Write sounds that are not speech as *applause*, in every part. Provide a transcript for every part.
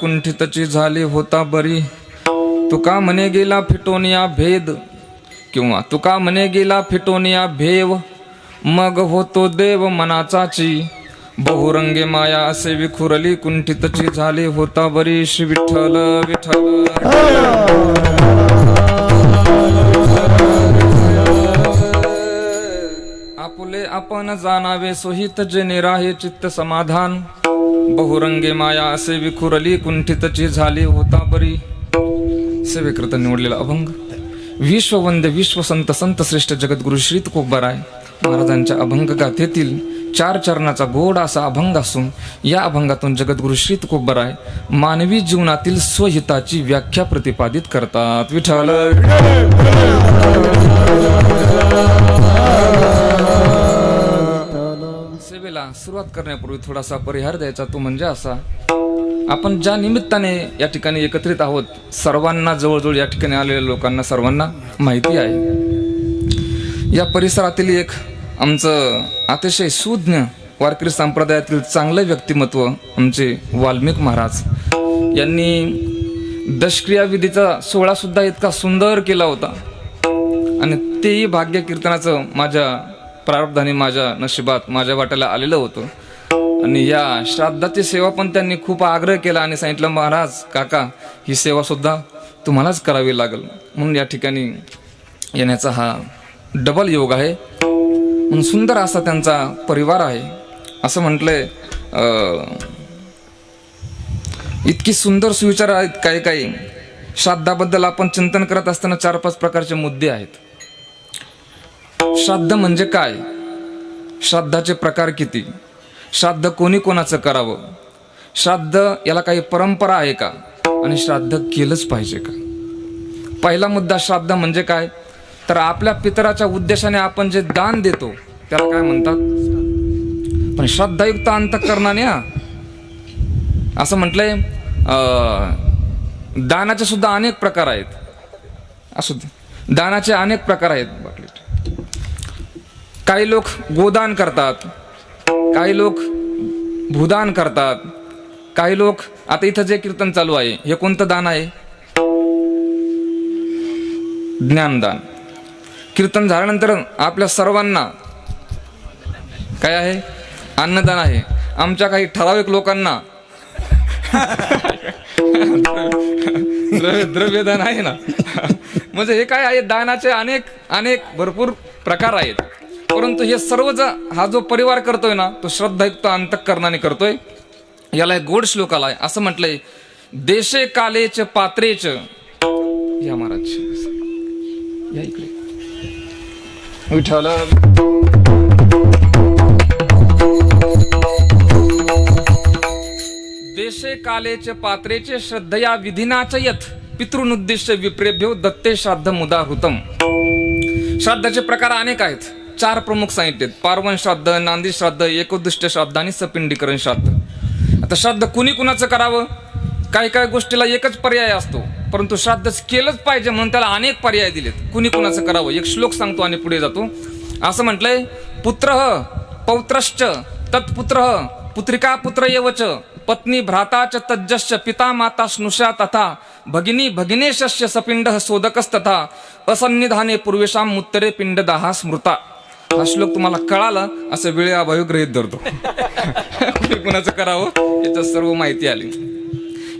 कुंठितची झाली होता बरी. तुका म्हणे गेला फिटोनिया भेद. किंवा तुका म्हणे गेला फिटोनिया भेव. मग होतो देव मनाचाची. बहुरंगे माया असे विखुरली कुंठितची झाली होता बरी. श्री विठ्ठल विठ्ठल. आपुले आपण जाणावे सोहित जे निराहे चित्त समाधान. बहुरंगे माया असे विखुरली कुंठितची झाली होता बरी सेवेकरता निवडलेला अभंग. विश्ववंद्य विश्वसंत संत श्रेष्ठ जगद्गुरु श्री तुकोबाराय महाराजांच्या अभंग गाथेतील चार चरणाचा गोड असा अभंग असून या अभंगातून जगद्गुरु श्री तुकोबाराय मानवी जीवनातील स्वहिताची व्याख्या प्रतिपादित करतात. विठ्ठल! सुरुवात करण्यापूर्वी थोडासा परिहार द्यायचा तो म्हणजे असा आपण ज्या निमित्ताने या ठिकाणी एकत्रित आहोत सर्वांना जवळजवळ या ठिकाणी आलेल्या लोकांना सर्वांना माहिती आहे. या परिसरातील एक आमचं अतिशय सुज्ञ वारकरी संप्रदायातील चांगलं व्यक्तिमत्व आमचे वाल्मिक महाराज यांनी दशक्रियाविधीचा सोहळा सुद्धा इतका सुंदर केला होता. आणि तेही भाग्य कीर्तनाचं माझ्या प्रारब्धाने माझ्या नशिबात माझ्या वाट्याला आलेलं होतं. आणि या श्राद्धाची सेवा पण त्यांनी खूप आग्रह केला आणि सांगितलं महाराज काका ही सेवा सुद्धा तुम्हालाच करावी लागेल. म्हणून या ठिकाणी येण्याचा हा डबल योग आहे. म्हणून सुंदर असा त्यांचा परिवार आहे. असं म्हटलंय इतकी सुंदर सुविचार आहेत काही काही श्राद्धाबद्दल आपण चिंतन करत असताना चार पाच प्रकारचे मुद्दे आहेत. श्राद्ध म्हणजे काय? श्राद्धाचे प्रकार किती? श्राद्ध कोणी कोणाचं करावं? श्राद्ध याला काही परंपरा आहे का? आणि श्राद्ध केलंच पाहिजे का? पहिला मुद्दा श्राद्ध म्हणजे काय? तर आपल्या पितराच्या उद्देशाने आपण जे दान देतो त्याला काय म्हणतात? पण श्रद्धायुक्त अंतकरणाने हा. असं म्हटलंय अं, दानाचे सुद्धा अनेक प्रकार आहेत. असू दे. दानाचे अनेक प्रकार आहेत बाटलीत. काही लोक गोदान करतात काही लोक भूदान करतात काही लोक आता इथं जे कीर्तन चालू आहे हे कोणतं दान आहे? ज्ञानदान. कीर्तन झाल्यानंतर आपल्या सर्वांना काय आहे? अन्नदान आहे. आमच्या काही ठराविक लोकांना द्रव्य द्रव्यदान आहे ना. म्हणजे हे काय आहे? दानाचे अनेक अनेक भरपूर प्रकार आहेत. परंतु हे सर्व ज- हा जो परिवार करतोय ना तो श्रद्धायुक्त अंतकरणाने करतोय याला एक गोड श्लोक आलाय. असं म्हटलंय देशे कालेच पात्रेच या महाराज. या इकडे. विठ्ठल. देशे कालेचे पात्रेचे श्रद्धया विधिनाच यथ पितृनुद्दिष्ट विप्रेभ्यो दत्ते श्राद्ध मुदा हुतम श्राद्धाचे प्रकार अनेक आहेत. चार प्रमुख सांगितलेत पार्वन श्राद्ध नांदी श्राद्ध एकोदिष्ट श्राद्ध आणि सपिंडीकरण श्राद्ध. आता श्राद्ध कुणी कुणाचं करावं? काही काही गोष्टीला एकच पर्याय असतो. परंतु श्राद्ध केलंच पाहिजे म्हणून त्याला अनेक पर्याय दिलेत. कुणी कुणाचं करावं? एक श्लोक सांगतो आणि पुढे जातो. असं म्हटलंय पुत्र पौत्रश्च तत्पुत्र पुत्रिका पुत्र येवच पत्नी भ्राताच तज्जश्च पिता माता स्नुषा तथा भगिनी भगिनेशस्य सपिंड सोदकस्तथा असन्निधाने पूर्वेशाम मुत्तरे पिंडदाहा स्मृता. हा श्लोक तुम्हाला कळाला असं वेळेअभावी गृहीत धरतो. कुणाचं करावं याच्यात सर्व माहिती आली.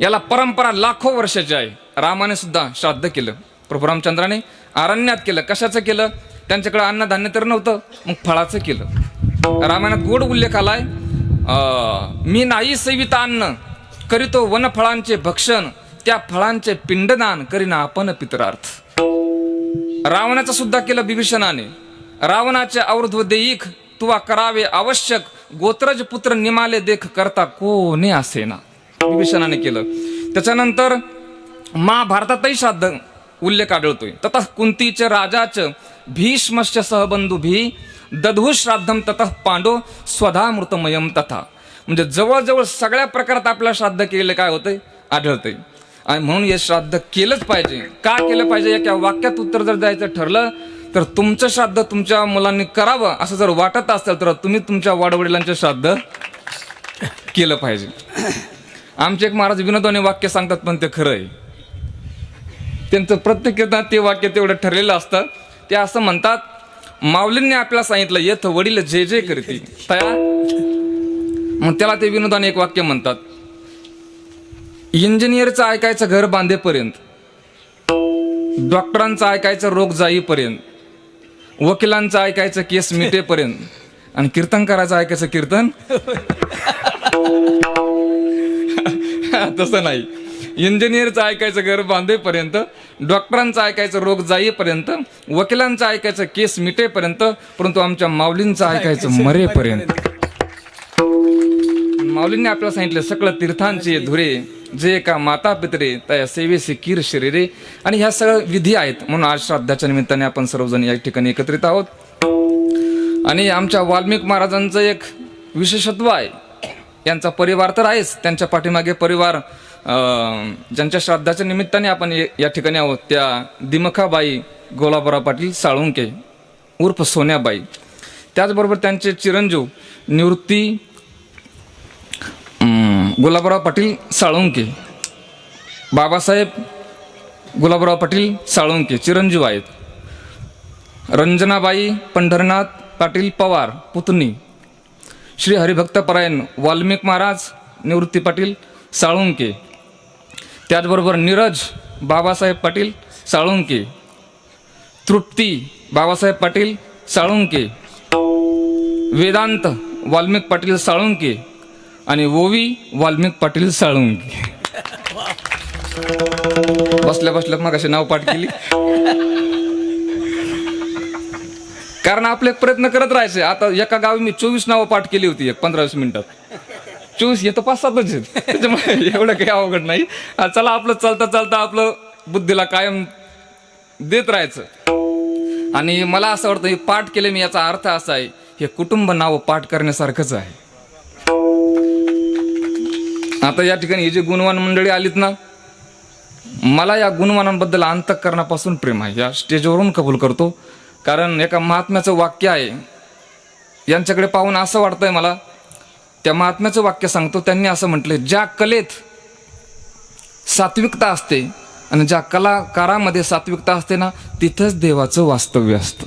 याला परंपरा लाखो वर्षाची आहे. रामाने सुद्धा श्राद्ध केलं. प्रभू रामचंद्राने अरण्यात केलं. कशाचं केलं? त्यांच्याकडे अन्नधान्य तर नव्हतं मग फळाचं केलं. रामायणात गोड उल्लेख आलाय अं, मी नाही सेविता अन्न करीतो वनफळांचे भक्षण त्या फळांचे पिंडदान करीना आपण पितरार्थ. रावणाचं सुद्धा केलं विभीषणाने. रावणाचे और्ध्व देईक तुवा करावे आवश्यक गोत्रज पुत्र निमाले देख करता कोणी असेना विभीषणाने केलं. त्याच्यानंतर महाभारतातही श्राद्ध उल्लेख आढळतोय. ततः कुंतीचे राजाच भीष्मस्य सहबंधू भी दधू श्राद्धम ततः पांडो स्वधा मृतमयम तथा. म्हणजे जवळजवळ सगळ्या प्रकारात आपल्या श्राद्ध केलेलं काय होतंय? आढळतंय. आणि म्हणून हे श्राद्ध केलंच पाहिजे. का केलं पाहिजे? या वाक्यात उत्तर जर द्यायचं ठरलं तर तुमचं श्राद्ध तुमच्या मुलांनी करावं असं जर वाटत असेल तर तुम्ही तुमच्या वाडवडिलांचं श्राद्ध केलं पाहिजे. आमचे एक महाराज विनोदाने वाक्य सांगतात पण ते खरं आहे. त्यांचं प्रत्येक ते वाक्य तेवढं ठरलेलं असतं. ते असं म्हणतात माऊलींनी आपल्याला सांगितलं येथ वडील जे जे करते तया? मग त्याला ते विनोदाने एक वाक्य म्हणतात इंजिनियरचं ऐकायचं घर बांधेपर्यंत डॉक्टरांचं ऐकायचं रोग जाईपर्यंत वकिलांचं ऐकायचं केस मिटेपर्यंत आणि कीर्तन करायचं ऐकायचं कीर्तन? तसं नाही. इंजिनियरचं ऐकायचं घर बांधेपर्यंत डॉक्टरांचं ऐकायचं रोग जाईपर्यंत वकिलांचं ऐकायचं केस मिटेपर्यंत परंतु आमच्या माऊलींचं ऐकायचं मरेपर्यंत. माऊलींनी आपल्याला सांगितलं सकळ तीर्थांचे धुरे जे का माता पितरे त्या सेवेसी कीर शरीरे. आणि ह्या सगळ्या विधी आहेत म्हणून आज श्राद्धाच्या निमित्ताने आपण सर्वजण या ठिकाणी एकत्रित आहोत. आणि आमच्या वाल्मिक महाराजांचं एक विशेषत्व आहे. यांचा परिवार तर आहेच. त्यांच्या पाठीमागे परिवार ज्यांच्या श्राद्धाच्या निमित्ताने आपण या ठिकाणी आहोत त्या दिमखाबाई गोलाबरा पाटील साळुंके उर्फ सोन्याबाई. त्याचबरोबर त्यांचे चिरंजीव निवृत्ती गुलाबराव पाटील साळुंके. बाबासाहेब गुलाबराव पाटील साळुंके चिरंजीव आहेत. रंजनाबाई पंढरनाथ पाटील पवार पुतणी. श्री हरिभक्तपरायण वाल्मिक महाराज निवृत्ती पाटील साळुंके. त्याचबरोबर नीरज बाबासाहेब पाटील साळुंके. तृप्ती बाबासाहेब पाटील साळुंके. वेदांत वाल्मिक पाटील साळुंके. आणि ओवी वाल्मिक पाटील साळुंके. बसल्या बसल्या मग असे नाव पाठ केली. कारण आपले प्रयत्न करत राहायचे. आता एका गावी मी चोवीस नावं पाठ केली होती एक पंधरा वीस मिनिटात. चोवीस येतं पाच सातच आहेत. त्याच्यामुळे एवढं काही अवघड नाही. चला आपलं चालता चालता आपलं बुद्धीला कायम देत राहायचं. आणि मला असं वाटतं हे पाठ केले मी याचा अर्थ असा आहे हे कुटुंब नावं पाठ करण्यासारखंच आहे. आता या ठिकाणी हे जी गुणवान मंडळी आलीत ना मला या गुणवानांबद्दल अंतकरणापासून प्रेम आहे. या स्टेजवरून कबूल करतो. कारण एका महात्म्याचं वाक्य आहे. यांच्याकडे पाहून असं वाटतंय मला त्या महात्म्याचं वाक्य सांगतो. त्यांनी असं म्हटलंय ज्या कलेत सात्विकता असते आणि ज्या कलाकारामध्ये सात्विकता असते ना तिथंच देवाचं वास्तव्य असतं.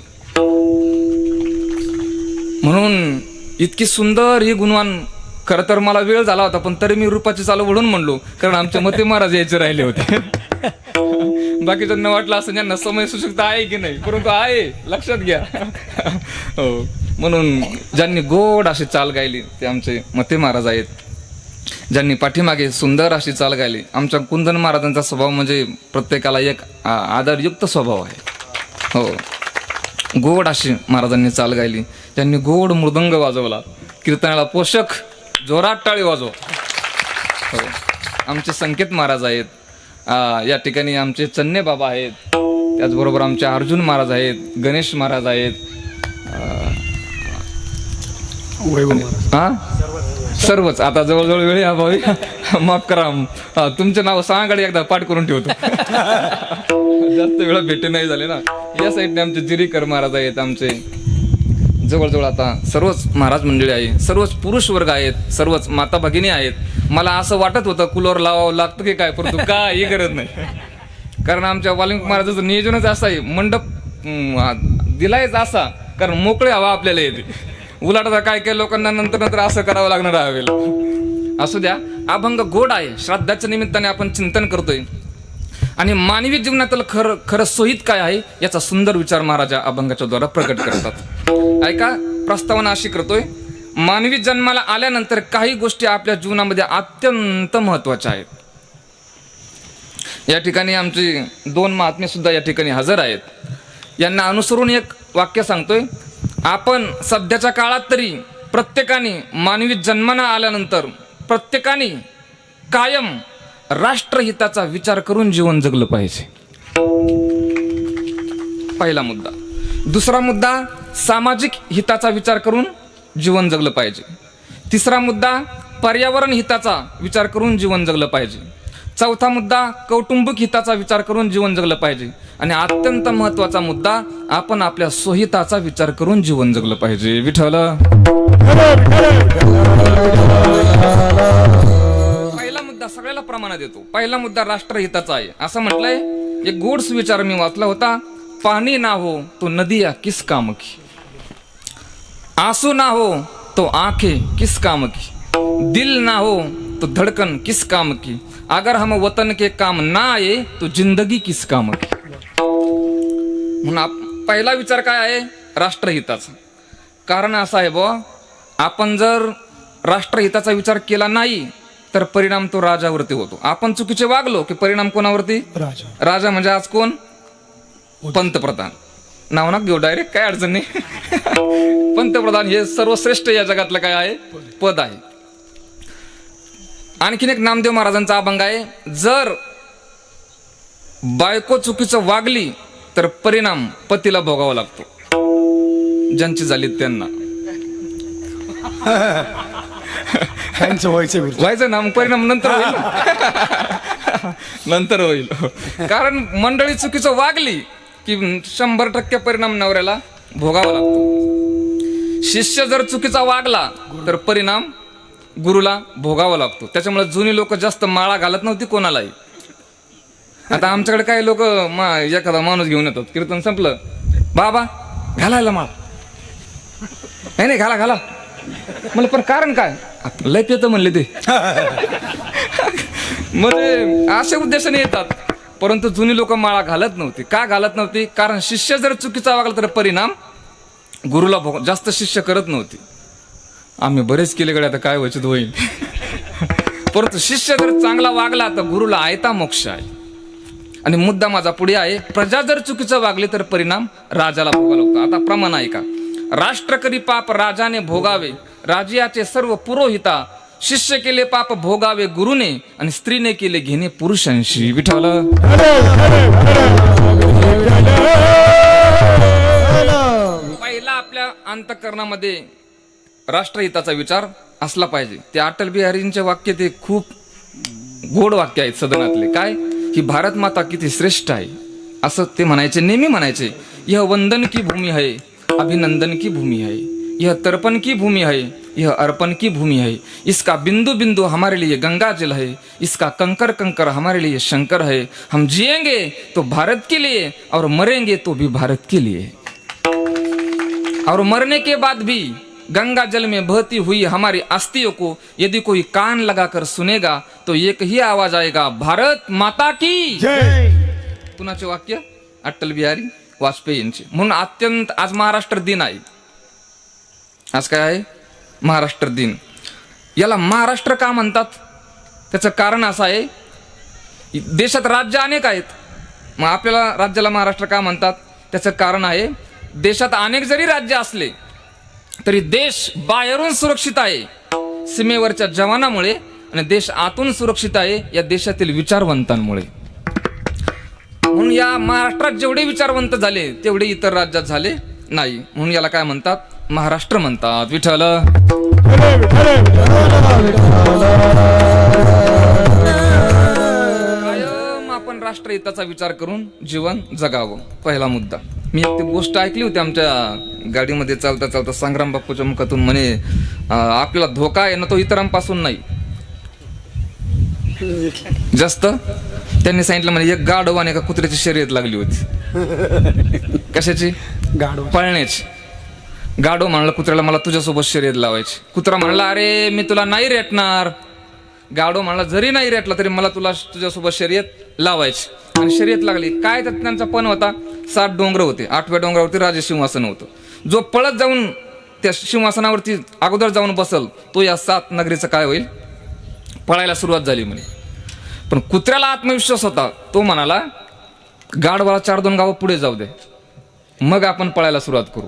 म्हणून इतकी सुंदर ही गुणवान खरं तर मला वेळ झाला होता पण तरी मी रूपाची चालू म्हणून म्हणलो कारण आमचे मते महाराज यायचे राहिले होते. *laughs* बाकीच्यांना वाटलं असं ज्यांना समय सुशक्ता आहे की नाही परंतु आहे लक्षात घ्या. *laughs* हो. म्हणून ज्यांनी गोड अशी चाल गायली ते आमचे मते महाराज आहेत. ज्यांनी पाठीमागे सुंदर अशी चाल गायली आमच्या कुंदन महाराजांचा स्वभाव म्हणजे प्रत्येकाला एक आदरयुक्त स्वभाव आहे. हो. गोड अशी महाराजांनी चाल गायली त्यांनी गोड मृदंग वाजवला कीर्तनाला पोषक जोरात टाळी वाजव. हो. आमचे संकेत महाराज आहेत. या ठिकाणी आमचे चन्ने बाबा आहेत. त्याचबरोबर आमचे अर्जुन महाराज आहेत गणेश महाराज आहेत. हा? सर्वच. आता जवळजवळ वेळ हा भाऊ. माफ करा. तुमचे नाव सांगाडे एकदा पाठ करून ठेवतो. *laughs* जास्त वेळा भेटे नाही झाले ना. या साईडने आमचे जिरीकर महाराज आहेत आमचे. जवळजवळ आता सर्वच महाराज मंडळी आहे सर्वच पुरुष वर्ग आहेत सर्वच माता भगिनी आहेत. मला असं वाटत होतं कुलर लावावं लागतं की काय परंतु *laughs* काही गरज नाही. कारण आमच्या वाल्मिक महाराजाचं नियोजनच असं आहे. मंडप दिलायच असा कारण मोकळे हवा आपल्याला येते. उलट आता काय काय लोकांना नंतर नंतर असं करावं लागणार हवेला. असू द्या अभंग गोड आहे. श्राद्धाच्या निमित्ताने आपण चिंतन करतोय. आणि मानवी जीवनातील खरं खरं सोयीत काय आहे याचा सुंदर विचार महाराजा अभंगाच्या द्वारा प्रकट करतात. ऐका प्रस्तावना अशी करतोय. मानवी जन्माला आल्यानंतर काही गोष्टी आपल्या जीवनामध्ये अत्यंत महत्त्वाच्या आहेत. या ठिकाणी आमचे दोन महात्मे सुद्धा या ठिकाणी हजर आहेत. यांना अनुसरून एक वाक्य सांगतोय. आपण सध्याच्या काळात तरी प्रत्येकाने मानवी जन्माना आल्यानंतर प्रत्येकाने कायम राष्ट्रहिताचा विचार करून जीवन जगलं पाहिजे. पहिला मुद्दा. दुसरा मुद्दा सामाजिक हिताचा विचार करून जीवन जगलं पाहिजे. तिसरा मुद्दा पर्यावरण हिताचा विचार करून जीवन जगलं पाहिजे. चौथा मुद्दा कौटुंबिक हिताचा विचार करून जीवन जगलं पाहिजे. आणि अत्यंत महत्त्वाचा मुद्दा आपण आपल्या स्वहिताचा विचार करून जीवन जगलं पाहिजे. विठ्ठल! मुद्दा सगळ्याला प्रमाणात येतो. पहिला मुद्दा राष्ट्रहिताचा आहे. असं म्हटलंय एक गोड विचार मी वाचला होता पाणी ना हो तो नदिया किस काम की. आंसू ना हो तो आंखें किस काम की. दिल ना हो तो धड़कन किस काम की. अगर हम वतन के काम ना आए तो जिंदगी किस काम की. म्हणून पहिला विचार काय आहे? राष्ट्रहिताचा. कारण असं आहे बुवा आपण जर राष्ट्रहिताचा विचार केला नाही तर परिणाम तो राजावरती होतो. आपण चुकीचे वागलो की परिणाम कोणावरती? राजा. राजा म्हणजे आज कोण? पंतप्रधान. नाव ना घेऊ डायरेक्ट काय अडचण नाही. *laughs* पंतप्रधान हे सर्वश्रेष्ठ या जगातलं काय आहे? पद आहे. आणखीन एक नामदेव महाराजांचा अभंग आहे. जर बायको चुकीचं वागली तर परिणाम पतीला भोगावा लागतो. ज्यांची झाली त्यांना. *laughs* ह्यांचं व्हायचं गुरु व्हायचं ना मग परिणाम नंतर होईल. *laughs* नंतर होईल. कारण मंडळी चुकीचं वागली की शंभर टक्के परिणाम नवऱ्याला भोगावा लागतो. शिष्य जर चुकीचा वागला तर परिणाम गुरुला भोगावा लागतो. त्याच्यामुळे जुनी लोक जास्त माळा घालत नव्हती कोणालाही. आता आमच्याकडे काही लोक एखादा माणूस घेऊन येतात. कीर्तन संपलं. बाबा घालायला माळ. नाही नाही घाला घाला. मला पण कारण काय? लय पेत म्हणले ते. म्हणजे अशा उद्देशाने येतात. परंतु जुनी लोक माळा घालत नव्हती. का घालत नव्हती? कारण शिष्य जर चुकीचा वागला तर परिणाम गुरुला भोग जास्त शिष्य करत नव्हती. आम्ही बरेच केले गडे आता काय वचित होईल परंतु शिष्य जर चांगला वागला तर गुरुला आयता मोक्ष आहे. आणि मुद्दा माझा पुढे आहे. प्रजा जर चुकीचं वागली तर परिणाम राजाला भोगावा लागतो आता प्रमाण आहे का? राष्ट्र करी पाप राजाने भोगावे राजियाचे सर्व पुरोहिता शिष्य केले पाप भोगावे गुरुने आणि स्त्रीने केले घेणे पुरुषांशी. विठाल पहिला आपल्या अंतकरणामध्ये राष्ट्रहिताचा विचार असला पाहिजे. ते अटल बिहारींचे वाक्य ते खूप गोड वाक्य आहेत सदनातले. काय? की भारत माता किती श्रेष्ठ आहे. असं ते म्हणायचे नेहमी म्हणायचे यह वंदन की भूमी आहे अभिनंदन की भूमि है। यह तर्पण की भूमि है। यह अर्पण की भूमि है। इसका बिंदु बिंदु हमारे लिए गंगा जल है। इसका कंकर कंकर हमारे लिए शंकर है। हम जिएँगे तो भारत के लिए और मरेंगे तो भी भारत के लिए। और मरने के बाद भी गंगा जल में बहती हुई हमारी अस्थियों को यदि कोई कान लगाकर सुनेगा तो एक ही आवाज़ आएगा भारत माता की। जय। कुणाचे वाक्य अटल बिहारी। वाजपेयींची. म्हणून अत्यंत आज महाराष्ट्र दिन आहे. आज काय आहे? महाराष्ट्र दिन. याला महाराष्ट्र का म्हणतात? त्याचं कारण असं आहे देशात राज्य अनेक आहेत. मग आपल्याला राज्याला महाराष्ट्र का म्हणतात? त्याचं कारण आहे देशात अनेक जरी राज्य असले तरी देश बाहेरून सुरक्षित आहे. सीमेवरच्या जवानामुळे आणि देश आतून सुरक्षित आहे या देशातील विचारवंतांमुळे. म्हणून या महाराष्ट्रात जेवढे विचारवंत झाले तेवढे इतर राज्यात झाले नाही. म्हणून याला काय म्हणतात? महाराष्ट्र म्हणतात. विठ्ठल. कायम आपण राष्ट्रहिताचा विचार करून जीवन जगावं. पहिला मुद्दा. मी एक ती गोष्ट ऐकली होती आमच्या गाडीमध्ये चालता चालता संग्राम बापूच्या मुखातून म्हणे आपला धोका आहे ना तो इतरांपासून नाही. जास्त? त्यांनी सांगितलं म्हणे एक गाढव आणि एका कुत्र्याची शर्यत लागली होती. *laughs* कशाची? गाडवा पळण्याची. गाडो म्हणला कुत्र्याला मला तुझ्यासोबत शर्यत लावायची. कुत्रा म्हणला अरे मी तुला नाही रेटणार. गाडो म्हणला जरी नाही रेटला तरी मला तुला तुझ्यासोबत शर्यत लावायची. आणि शर्यत लागली. काय त्यात त्यांचा पण होता. सात डोंगर होते. आठव्या डोंगरावरती राजे सिंहासन होतं. जो पळत जाऊन त्या सिंहासनावरती अगोदर जाऊन बसल तो या सात नगरीचं काय होईल? पळायला सुरुवात झाली म्हणे. पण कुत्र्याला आत्मविश्वास होता. तो म्हणाला गाढवाला चार दोन गावं पुढे जाऊ दे. मग आपण पळायला सुरुवात करू.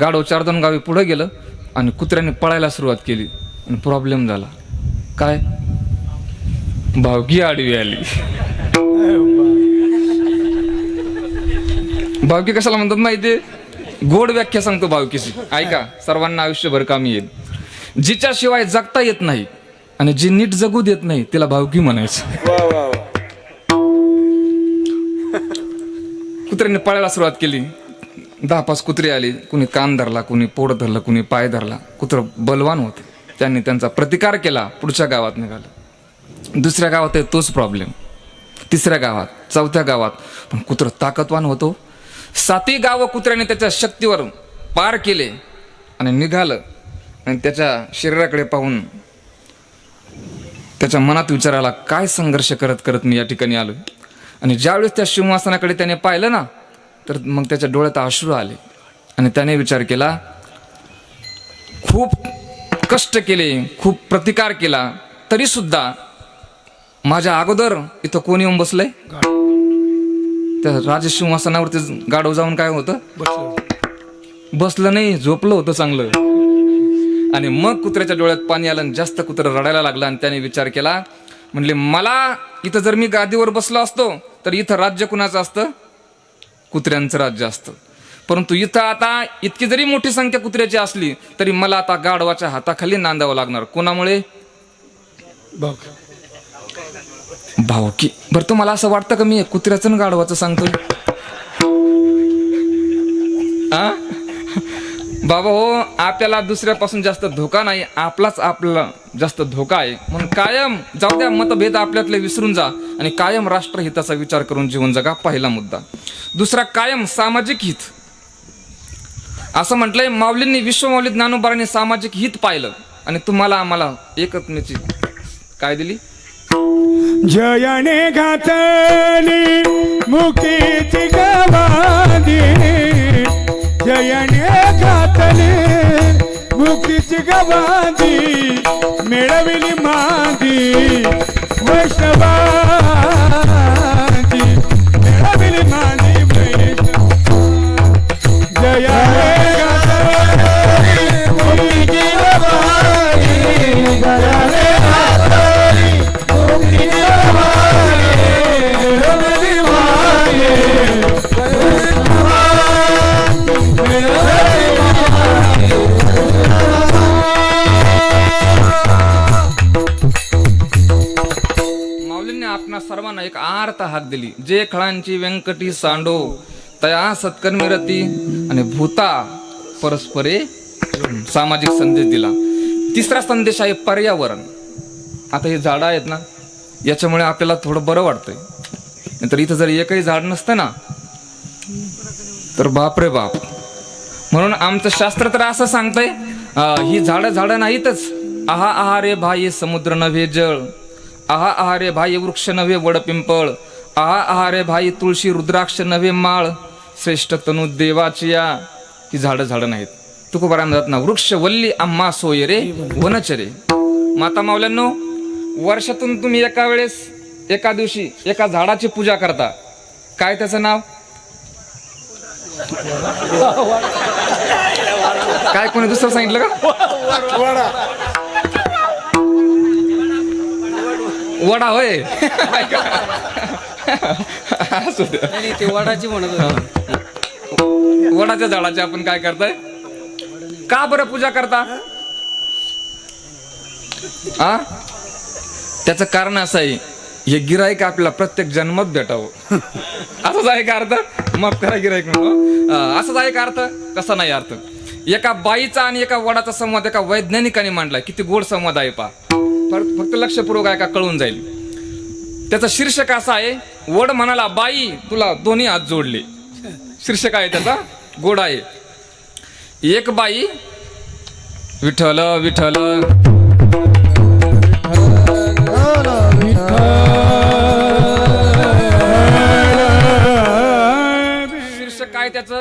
गाढव चार दोन गावी पुढे गेलं आणि कुत्र्याने पळायला सुरुवात केली आणि प्रॉब्लेम झाला. काय? भावकी आडवी आली. भावकी कशाला म्हणतात माहितीये? गोड व्याख्या सांगतो भावकीची ऐका सर्वांना आयुष्यभर कामी येईल. जिच्याशिवाय जगता येत नाही आणि जी नीट जगू देत नाही तिला भावकी म्हणायचं. *laughs* कुत्र्याने पळायला सुरुवात केली. दहा पाच कुत्रे आली. कुणी कान धरला कुणी पोट धरलं कुणी पाय धरला. कुत्र बलवान होते. त्यांनी त्यांचा प्रतिकार केला पुढच्या गावात निघालं. दुसऱ्या गावात आहे तोच प्रॉब्लेम तिसऱ्या गावात चौथ्या गावात. पण कुत्रं ताकदवान होतो. सातही गावं कुत्र्याने त्याच्या शक्तीवर पार केले आणि निघालं. आणि त्याच्या शरीराकडे पाहून त्याच्या मनात विचार आला काय संघर्ष करत करत मी या ठिकाणी आलो आणि ज्यावेळेस त्या सिंहासनाकडे त्याने पाहिलं ना तर मग त्याच्या डोळ्यात अश्रू आले. आणि त्याने विचार केला खूप कष्ट केले खूप प्रतिकार केला तरी सुद्धा माझ्या अगोदर इथं कोणी येऊन बसलंय? त्या राजसिंहासनावरती गाडव जाऊन काय होतं? बसलं नाही झोपलं होतं चांगलं. आणि मग कुत्र्याच्या डोळ्यात पाणी आलं आणि जास्त कुत्रं रडायला लागलं आणि त्याने विचार केला म्हणले मला इथं जर मी गादीवर बसलो असतो तर इथं राज्य कुणाचं असतं? कुत्र्यांचं राज्य असतं. परंतु इथं आता इतकी जरी मोठी संख्या कुत्र्याची असली तरी मला आता गाढवाच्या हाताखाली नांदावं लागणार. कोणामुळे? बघ भाऊ की बरं तुम्हाला असं वाटतं का मी कुत्र्याचं गाढवाचं सांगतोय? आ? बाबा हो आपल्याला दुसऱ्यापासून जास्त धोका नाही आपलाच आपला जास्त धोका आहे. म्हणून कायम जाऊ द्या मतभेद आपल्यातले विसरून जा आणि कायम राष्ट्रहिताचा विचार करून जीवन जगा पहिला मुद्दा. दुसरा कायम सामाजिक हित. असं म्हटलंय माऊलींनी विश्वमाऊली ज्ञानोबारांनी सामाजिक हित पाहिलं. आणि तुम्हाला आम्हाला एकत्मेची काय दिली? जयाने घातली मुक्तीची गवादी जयने घातली मुक्तीची गवादी मिळविली मादी वैष्णवा. हाक दिली. जे खळांची व्यंकटी सांडो तया सत्कर्मी रती आणि भूता परस्परे सामाजिक संदेश दिला. तिसरा संदेश आहे पर्यावरण. आता हे झाडं आहेत ना याच्यामुळे आपल्याला थोडं बरं वाटतंय. नंतर इथं जर एकही झाड नसतं ना तर बाप रे बाप. म्हणून आमचं शास्त्र तर असं सांगतंय ही झाडं झाडं नाहीतच. आहा आहा रे भाई समुद्र नव्हे जळ. आहा आहा रे भाई वृक्ष नव्हे वडपिंपळ. आहा आहा रे भाई तुळशी रुद्राक्ष नवे माळ श्रेष्ठ तनु देवाची या ही झाडं झाडं नाहीत. तुकोबारा म्हणतात ना वृक्ष वल्ली आम्हा सोय रे वनचरे माता मावल्यांनो वर्षातून तुम्ही एका वेळेस एका दिवशी एका झाडाची पूजा करता. काय त्याचं नाव? काय कोणी दुसरं सांगितलं का? वडा होय. असू द्या. नाही ते वडाची म्हणत होते. वडाच्या झाडाची आपण काय करताय? का बरं पूजा करता? आ त्याचं कारण असं आहे हे गिराईक आपल्याला प्रत्येक जन्मात भेटावं. असंच आहे का अर्थ? माफ करा गिराईक म्हणून अं, असंच आहे का अर्थ? कसा नाही अर्थ. एका बाईचा आणि एका वडाचा संवाद एका वैज्ञानिकाने मांडलाय. किती गोड संवाद आहे पा फक्त लक्षपूर्वक आहे का कळून जाईल. त्याचा शीर्षक असा आहे वड म्हणाला बाई तुला दोन्ही हात जोडले. शीर्षक आहे त्याचा गोड आहे. एक बाई विठ्ठल विठ्ठल. शीर्षक काय त्याचं?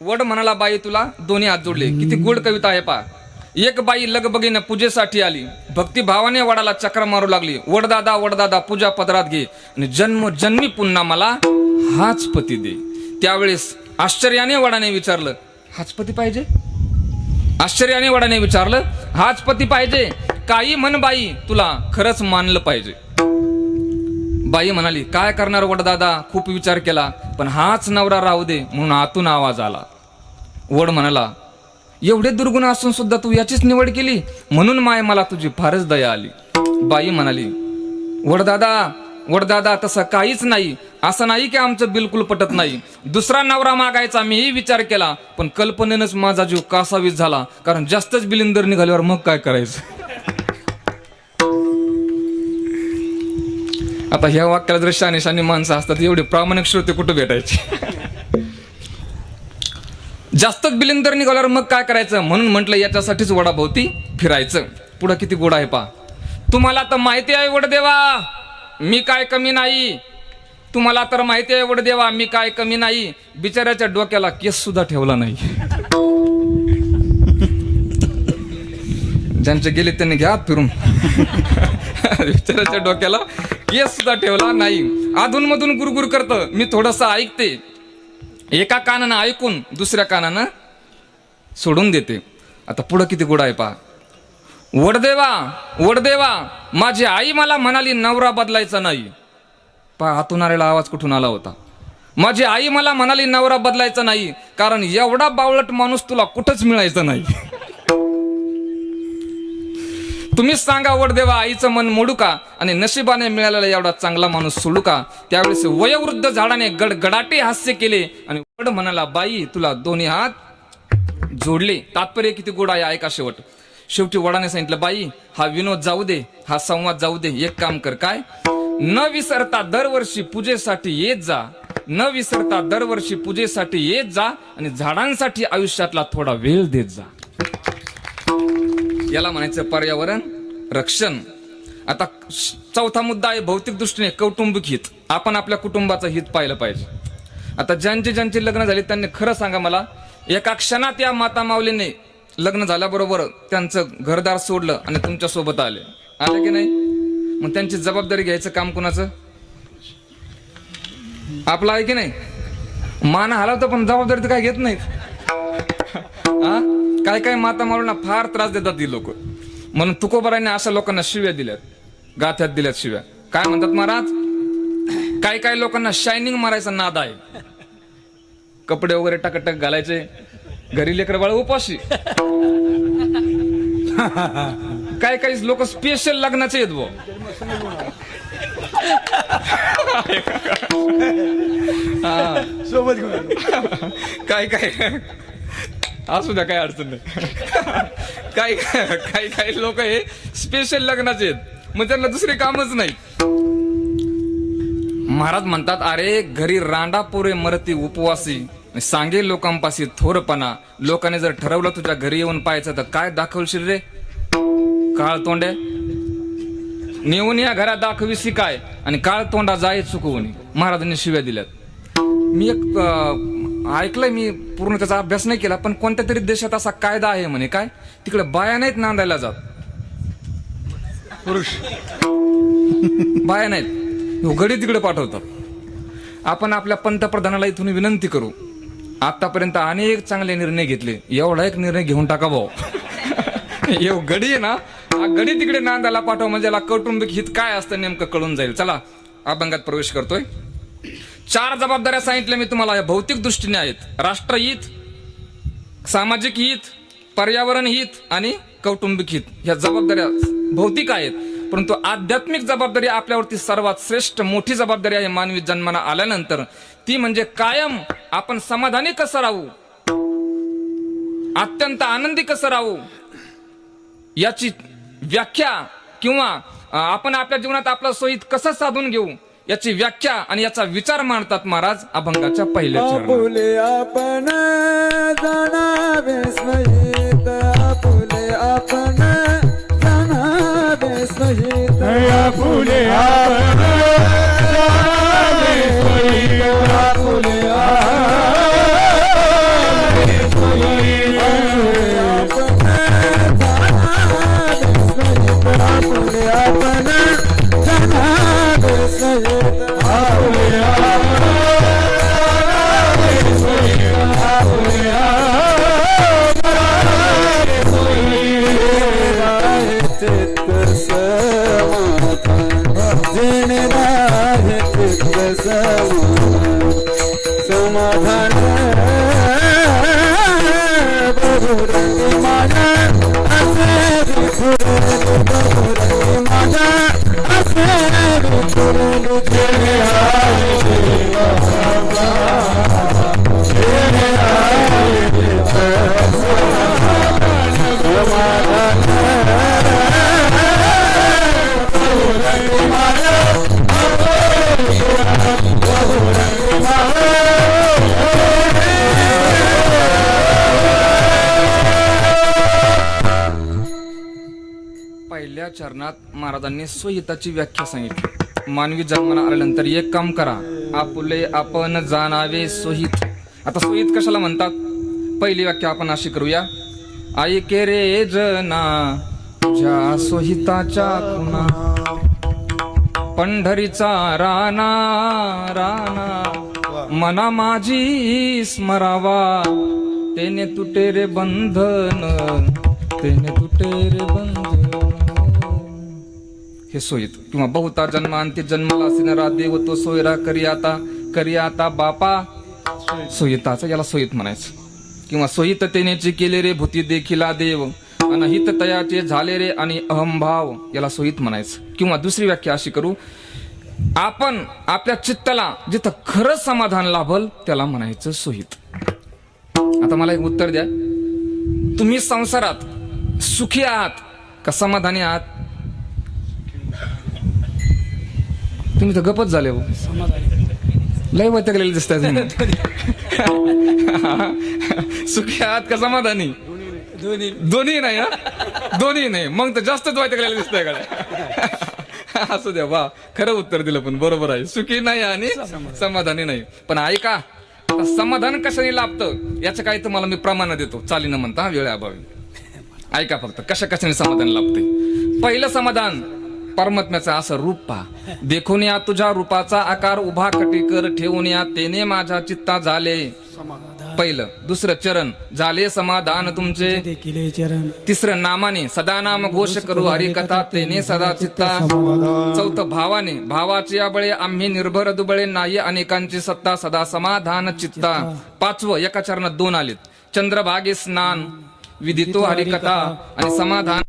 वड म्हणाला बाई तुला दोन्ही हात जोडले. किती गोड कविता आहे पा एक बाई लगबगीनं पूजेसाठी आली. भक्तिभावाने वडाला चक्र मारू लागली. वडदादा वडदादा पूजा पदरात घे. आणि जन्म जन्मी पुन्हा मला हाच पती दे. त्यावेळेस आश्चर्याने वडाने विचारलं हाच पती पाहिजे? आश्चर्याने वडाने विचारलं हाच पती पाहिजे. काही म्हण बाई तुला खरंच मानलं पाहिजे. बाई म्हणाली काय करणार वडदादा? खूप विचार केला पण हाच नवरा राहू दे म्हणून आतून आवाज आला. वड म्हणाला एवढे दुर्गुण असून सुद्धा तू याचीच निवड केली. म्हणून माय मला तुझी फारच दया आली. बाई म्हणाली वडदादा वडदादा तसं काहीच नाही. असं नाही की आमचं बिलकुल पटत नाही. दुसरा नवरा मागायचा मीही विचार केला पण कल्पनेनंच माझा जीव कासावीस झाला. कारण जास्तच बिलिंदर निघाल्यावर मग काय करायचं? आता ह्या वाक्याला जर शाने शाने माणसं असतात एवढे प्रामाणिक श्रोते कुठं भेटायचे? जास्तच बिलिंदर निघाल्यावर मग काय करायचं? म्हणून म्हटलं याच्यासाठीच वडाभोवती फिरायचं. पुढं किती गोड आहे पा तुम्हाला तर माहिती आहे वडदेवा. मी काय कमी नाही. तुम्हाला तर माहिती आहे वडदेवा मी काय कमी नाही. बिचाऱ्याच्या डोक्याला केस सुद्धा ठेवला नाही. *laughs* ज्यांचे गेले त्यांनी घ्या फिरून. *laughs* बिचाऱ्याच्या डोक्याला केस सुद्धा ठेवला नाही. अधून मधून गुरगुर करतं. मी थोडस ऐकते. एका कानानं ऐकून दुसऱ्या कानानं सोडून देते. आता पुढं किती गुड आहे पा वडदेवा वडदेवा माझी आई मला म्हणाली नवरा बदलायचा नाही. पा हातून आलेला आवाज कुठून आला होता? माझी आई मला म्हणाली नवरा बदलायचा नाही कारण एवढा बावळट माणूस तुला कुठंच मिळायचा नाही. तुम्हीच सांगा वडदेवा आईचं मन मोडू का? आणि नशिबाने मिळालेला एवढा चांगला माणूस सोडू का? त्यावेळेस वयोवृद्ध झाडाने गडगडाटे हास्य केले आणि वड म्हणाला बाई तुला दोन्ही हात जोडले. तात्पर्य किती गोड आहे ऐका शेवट. शेवटी वडाने सांगितलं बाई हा विनोद जाऊ दे हा संवाद जाऊ दे. एक काम कर काय? न विसरता दरवर्षी पूजेसाठी येत जा. न विसरता दरवर्षी पूजेसाठी येत जा आणि झाडांसाठी आयुष्यातला थोडा वेळ देत जा. याला म्हणायचं पर्यावरण रक्षण. आता चौथा मुद्दा आहे भौतिक दृष्टीने कौटुंबिक हित. आपण आपल्या कुटुंबाचं हित पाहिलं पाहिजे. आता ज्यांचे ज्यांचे लग्न झाले त्यांनी खरं सांगा मला एका क्षणात या माता माऊलीने लग्न झाल्याबरोबर त्यांचं घरदार सोडलं आणि तुमच्यासोबत आले. आले की नाही? मग त्यांची जबाबदारी घ्यायचं काम कुणाचं? आपलं आहे की नाही? मान हलवतं पण जबाबदारी तर काय घेत नाहीत. हा? काय काय माता मारूंना फार त्रास देतात ती लोक. म्हणून तुकोबराने अशा लोकांना शिव्या दिल्यात. गाथ्यात दिल्यात शिव्या. काय म्हणतात महाराज? काय काय लोकांना शायनिंग मारायचा नाद आहे. कपडे वगैरे टकटक घालायचे. घरी लेकर बाळ उपाशी. काय काही लोक स्पेशल लग्नाचे आहेत सोबत काय काय? असू द्या काय अडचण नाही. काय *laughs* काही काही लोक हे स्पेशल लग्नाचे आहेत. मग त्यांना दुसरे कामच नाही. महाराज म्हणतात अरे घरी रांडा पोरे मरती उपवासी. सांगे लोकांपाशी थोरपणा. लोकांनी जर ठरवलं तुझ्या घरी येऊन पाहायचं तर काय दाखवशील रे? काळ तोंडे नेऊन या घरात दाखविसी काय? आणि काळ तोंडा जाय चुकवून महाराजांनी शिव्या दिल्यात. मी एक ऐकलंय मी पूर्ण त्याचा अभ्यास नाही केला पण कोणत्या तरी देशात असा कायदा आहे म्हणे काय? तिकडे बाया नाहीत नांदायला जात. पुरुष. बाया नाहीत. हो, गडी तिकडे पाठवतात. आपण आपल्या पंतप्रधानाला इथून विनंती करू. आतापर्यंत अनेक चांगले निर्णय घेतले. एवढा एक निर्णय घेऊन टाका भाऊ. *laughs* येऊ गडी आहे ना? हा गडी तिकडे नांदायला पाठव म्हणजे याला कौटुंबिक हित काय असतं नेमकं कळून जाईल. चला अभंगात प्रवेश करतोय. चार जबाबदाऱ्या सांगितल्या मी तुम्हाला. या भौतिक दृष्टीने आहेत. राष्ट्रहित सामाजिक हित पर्यावरण हित आणि कौटुंबिक हित. ह्या जबाबदाऱ्या भौतिक आहेत. परंतु आध्यात्मिक जबाबदारी आपल्यावरती सर्वात श्रेष्ठ मोठी जबाबदारी आहे. मानवी जन्माला आल्यानंतर. ती म्हणजे कायम आपण समाधानी कसं राहू? अत्यंत आनंदी कसं राहू? याची व्याख्या किंवा आपण आपल्या जीवनात आपलं सोयीत कसं साधून घेऊ? याची व्याख्या आणि याचा विचार मांडतात महाराज अभंगाच्या पहिल्या आपुले आपण जाणावे स्महित आपुले आपण जाणावे स्महित आपुले महाराजांनी स्वहिताची व्याख्या सांगितली. मानवी जन्माला आल्यानंतर एक काम करा. आपुले आपण जाणावे सोहित आता सोहित कशाला म्हणतात? पहिली व्याख्या आपण अशी करूया. ऐके रे जना तुझ्या स्वहिताच्या खुना पंढरीचा राणा राणा. मना माझी स्मरावा. तेने तुटे रे बंधन तेने तुटे रे बंधन. हे सोयीत. किंवा बहुता जन्मांती जन्माला असणारा देव तो सोयरा करी आता करी आता बापा. सोयिताचा याला सोयीत म्हणायचं. किंवा सोयीत तेनेची केले रे भूती देखिला देव. अनहित तयाचे झाले रे आणि अहमभाव याला सोयीत म्हणायचं. किंवा दुसरी व्याख्या अशी करू. आपण आपल्या चित्ताला जिथं खरं समाधान लाभल त्याला म्हणायचं सोयीत. आता मला एक उत्तर द्या. तुम्ही संसारात सुखी आहात का समाधानी आहात? तुम्ही तर गपच झाले हो. लय वतकलेले दिसतात *laughs* सुखी आहात का समाधानी? दोन्ही दोन्ही नाही ना? दोन्ही नाही. मग तर जास्तच वैतकलेले दिसतंय का? *laughs* असू द्या वा. खरं उत्तर दिलं पण बरोबर आहे. सुखी नाही आणि समाधानी नाही. पण ऐका समाधान कशाने लाभतं? याचं काही तुम्हाला मी प्रमाण देतो. चालीनं म्हणता वेळ अभावी. ऐका फक्त कशा कशाने समाधान लाभते पहिलं समाधान परमात्म्याचं असं रूप पहा. देखून या तुझ्या रूपाचा आकार उभा कटीकर ठेवून या तेने माझ्या चित्ता झाले. पहिलं. दुसरं चरण. झाले समाधान तुमचे. तिसरं नामाने सदा नाम घोष करू हरिकथा तेने सदा चित्ता. चौथं भावाने. भावाचे आबळे आम्ही निर्भर दुबळे नाही अनेकांची सत्ता सदा समाधान चित्ता. पाचवं. एका चरणात दोन आलेत. चंद्रभागे स्नान. विदितो हरिकथा. आणि समाधान